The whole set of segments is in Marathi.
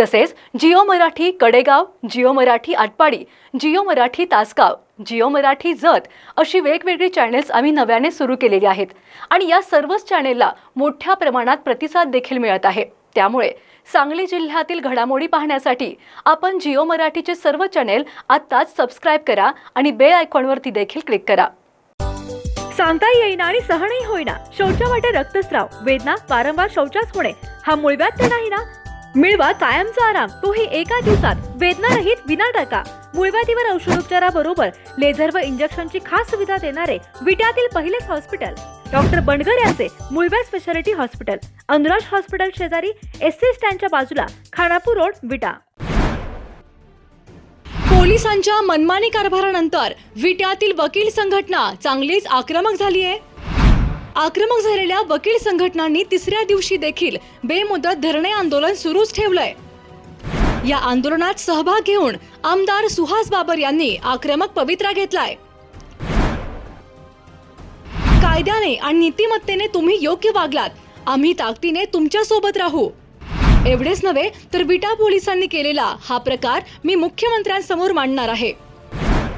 तसेच जिओ मराठी कडेगाव जिओ मराठी आटपाडी जिओ मराठी तासगाव जिओ मराठी जत अशी वेगवेगळी चॅनेल्स आम्ही नव्याने सुरू केलेली आहेत. आणि या सर्वच चॅनेलला मोठ्या प्रमाणात प्रतिसाद देखील मिळत आहे. त्यामुळे सांगली जिल्ह्यातील घडामोडी पाहण्यासाठी आपण जिओ मराठीचे सर्व चॅनेल आत्ताच सबस्क्राईब करा आणि बेल आयकॉनवरती देखील क्लिक करा. सांगता येईना आणि सहनही होईना. शौचा वाटे रक्तस्राव वेदना वारंवार शौचास होणे हा मुळव्यात तर नाही ना? मिळवा कायमचा आराम. तोही एका दिवसात. वेदनारहित विना टाका मुळव्याधीवर औषधोपचाराबरोबर लेझर व इंजेक्शनची खास सुविधा देणारे विट्यातील पहिलेच हॉस्पिटल. डॉक्टर बनगर यांचे मुळव्या स्पेशालिटी हॉस्पिटल. अनुराज हॉस्पिटल शेजारी एस सी स्टँडच्या बाजूला खानापूर रोड विटा. पोलिसांच्या मनमानी कारभारानंतर विट्यातील वकील संघटना चांगलीच आक्रमक झाली आहे आक्रमक झालेल्या वकील संघटनांनी तिसऱ्या दिवशी देखील बेमुदत धरणे आंदोलन सुरूच ठेवलंय. या आंदोलनात सहभाग घेऊन आमदार सुहास बाबर यांनी आक्रमक पवित्रा घेतलाय. कायद्याने आणि नीतिमत्तेने तुम्ही योग्य वागलात. आम्ही ताकदीने तुमच्यासोबत राहू. एवढेच नव्हे तर विटा पोलिसांनी केलेला हा प्रकार मी मुख्यमंत्र्यांसमोर मांडणार आहे.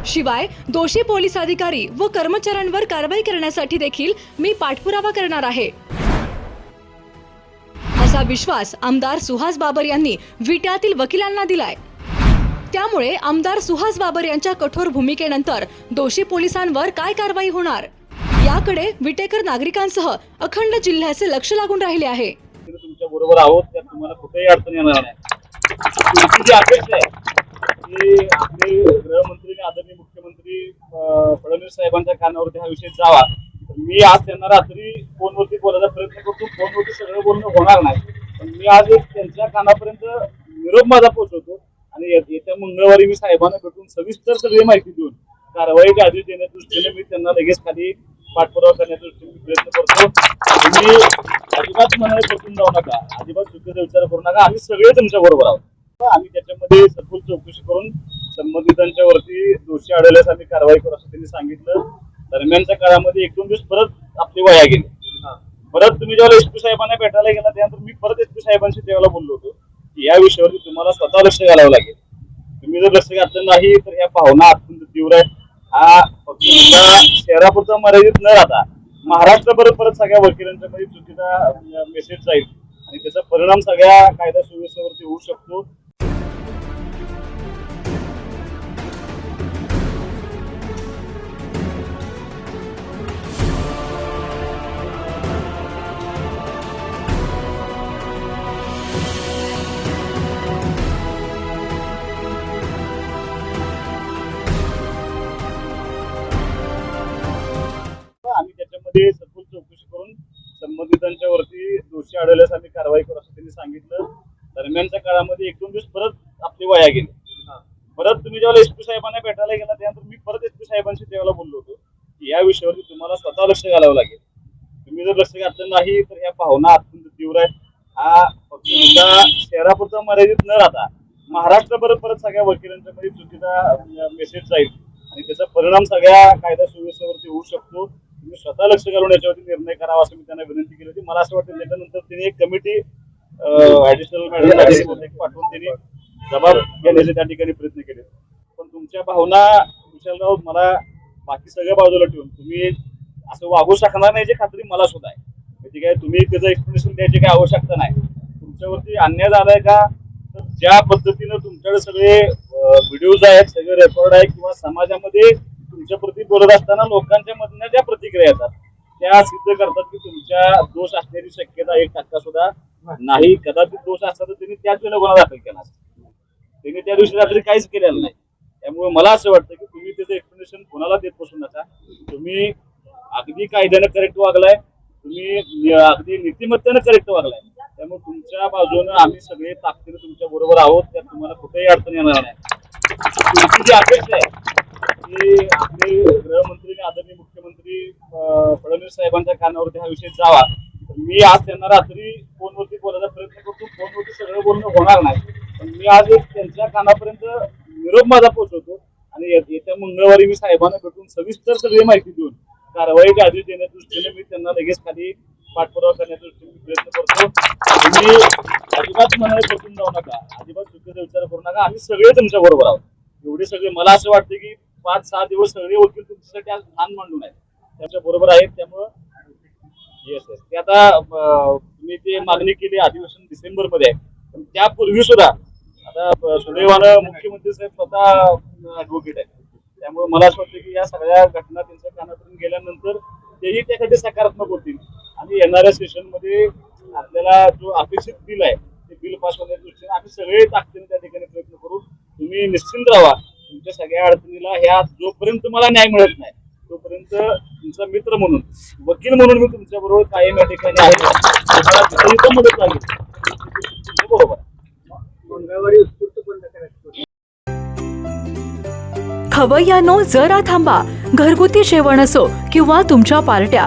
शिवाय दोषी पोलीस अधिकारी व कर्मचाऱ्यांवर कारवाई करण्यासाठी देखील मी पाठपुरावा करणार आहे. असा विश्वास आमदार सुहास बाबर यांनी विट्यातील वकिलांना दिलाय. त्यामुळे आमदार सुहास बाबर यांच्या कठोर भूमिकेनंतर दोषी पोलिसांवर काय कारवाई होणार? याकडे विटेकर नागरिकांसह अखंड जिल्ह्याचे लक्ष लागून राहिले आहे. तुमच्या बरोबर आहोत त्यात तुम्हाला कुठेही अडचण येणार नाही. तुमची जी अपेक्षा आहे की आपले गृहमंत्रीने आणि आदरणीय मुख्यमंत्री अं, फडणवीस साहेबांच्या कानावरती हा विषय जावा मी आज त्यांना रात्री फोनवरती बोलायचा प्रयत्न करतो. फोनवरती सगळं बोलणं होणार नाही. पण मी आज एक त्यांच्या कानापर्यंत निरोप माझा पोहोचवतो आणि येत्या मंगळवारी मी साहेबांना भेटून सविस्तर सगळी माहिती देऊन कारवाईचे आदेश देण्याच्या दृष्टीने मी त्यांना लगेच खाली पाठपुरावा करण्याच्या दृष्टीने प्रयत्न करतो. तुम्ही अजिबात मनाला बसून जाऊ नका. अजिबात चुकीचा विचार करू नका. आम्ही सगळे तुमच्या बरोबर आहोत. आम्ही त्याच्यामध्ये सखोल चौकशी करून संबंधितांच्या वरती दोषी आढळल्यास आम्ही कारवाई करू असं त्यांनी सांगितलं. दरम्यानच्या काळामध्ये एक दोन दिवस परत आपली वया गेली. परत तुम्ही जेव्हा एस पी साहेबांना भेटायला गेला त्यानंतर मी परत एस पी साहेबांशी त्यावेळेला बोललो होतो की या विषयावरती तुम्हाला स्वतः लक्ष घालावं लागेल. तुम्ही जर लक्ष घातलं नाही तर ह्या भावना अत्यंत तीव्र आहेत. हा फक्त शहरापुरता मर्यादित न राहता महाराष्ट्रभर परत सगळ्या वकिलांच्या मध्ये चुकीचा मेसेज जाईल. आणि त्याचा परिणाम सगळ्या कायदा सुव्यवस्थेवरती होऊ शकतो. दोषी आढळल्यास आम्ही कारवाई करू असं त्यांनी सांगितलं. दरम्यानच्या काळामध्ये एक दोन दिवस परत आपली वया गेली. परत तुम्ही जेव्हा एस पी साहेबांना भेटायला गेला त्यानंतर मी परत एस पी साहेबांशी त्यावेळेला बोललो होतो की या विषयावरती तुम्हाला स्वतः लक्ष घालावं लागेल. तुम्ही जर लक्ष घातलं नाही तर ह्या भावना अत्यंत तीव्र आहेत. हा फक्त शहरापुरता मर्यादित न राहता महाराष्ट्रभर परत सगळ्या वकिलांच्या मध्ये चुकीचा मेसेज जाईल. आणि त्याचा परिणाम सगळ्या कायदा सुव्यवस्थेवरती होऊ शकतो. तुम्ही स्वतः लक्ष घालून याच्यावरती निर्णय करावा असं मी त्यांना विनंती केली होती. मला असं वाटतं त्याच्यानंतर त्यांनी एक कमिटी ऍडिशनल पाठवून त्यांनी जबाब घेण्याचे त्या ठिकाणी प्रयत्न केले. पण तुमच्या भावना विशालराव मला बाकी सगळ्या बाजूला ठेवून तुम्ही असं वागू शकणार नाही याची खात्री मला सुद्धा आहे. म्हणजे काय तुम्ही त्याचं एक्सप्लेनेशन द्यायची काही आवश्यकता नाही. तुमच्यावरती अन्याय झालाय का? तर ज्या पद्धतीनं तुमच्याकडे सगळे व्हिडिओज आहेत सगळे रेकॉर्ड आहे किंवा समाजामध्ये तुमच्याप्रती बोलत असताना लोकांच्या मधनं ज्या प्रतिक्रिया येतात त्या सिद्ध करतात की तुमच्या दोष असण्याची शक्यता एक टक्का सुद्धा नाही. कदाचित दोष असता तर त्यांनी त्याच वेळेला गुन्हा दाखल केला असता. त्यांनी त्या दिवशी रात्री काहीच केलेलं नाही. त्यामुळे मला असं वाटतं की तुम्ही त्याचं एक्सप्लेनेशन कोणाला देत बसू नका. तुम्ही अगदी कायद्यानं करेक्ट वागलाय. तुम्ही अगदी नीतिमत्तेनं करेक्ट वागलाय. त्यामुळे तुमच्या बाजूनं आम्ही सगळे ताकदीने तुमच्या बरोबर आहोत. त्यात तुम्हाला कुठेही अडचण येणार नाही. तुमची जी अपेक्षा आहे गृहमंत्री आणि आदरणीय मुख्यमंत्री फडणवीस साहेबांच्या कानावरती हा विषय जावा. तर मी आज त्यांना रात्री फोनवरती बोलायचा प्रयत्न करतो. फोनवरती सगळं बोलणं होणार नाही. पण मी आज एक त्यांच्या कानापर्यंत निरोप माझा पोहोचवतो. आणि येत्या मंगळवारी मी साहेबांना भेटून सविस्तर सगळी माहिती देऊन कारवाईच्या आदेश देण्याच्या दृष्टीने मी त्यांना लगेच खाली पाठपुरावा करण्याच्या दृष्टीने प्रयत्न करतो. तुम्ही अजिबात मनाला बसून जाऊ नका. अजिबात चुकीचा विचार करू नका. आम्ही सगळे तुमच्या बरोबर आहोत. एवढे सगळे मला असं वाटतं की पाच सहा दिवस सगळे वकील तुमच्यासाठी आज लहान मांडून आहेत. त्यांच्या बरोबर आहेत त्यामुळं येस येस ते आता तुम्ही ते मागणी केली अधिवेशन डिसेंबरमध्ये आहे पण त्यापूर्वी सुद्धा आता सुदैवानं मुख्यमंत्री साहेब स्वतः ऍडव्होकेट आहेत. त्यामुळे मला असं वाटतं की या सगळ्या घटना त्यांच्या कानातून गेल्यानंतर तेही त्यासाठी सकारात्मक होतील. आणि येणाऱ्या सेशनमध्ये आपल्याला जो अपेक्षित बिल आहे ते बिल पास होण्याच्या दृष्टीने आम्ही सगळे ताकदीने त्या ठिकाणी प्रयत्न करू. तुम्ही निश्चिंत राहा. तुमच्या सगळ्या अडचणीला ह्या जोपर्यंत मला न्याय मिळत नाही तोपर्यंत तुमचा मित्र म्हणून वकील म्हणून मी तुमच्या बरोबर कायम या ठिकाणी आहे. तुम्हाला मदत लागेल. बरोबर. खवय्यानो जरा थांबा. घरगुती जेवण असो किंवा तुमच्या पार्ट्या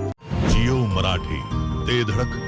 ते धडक.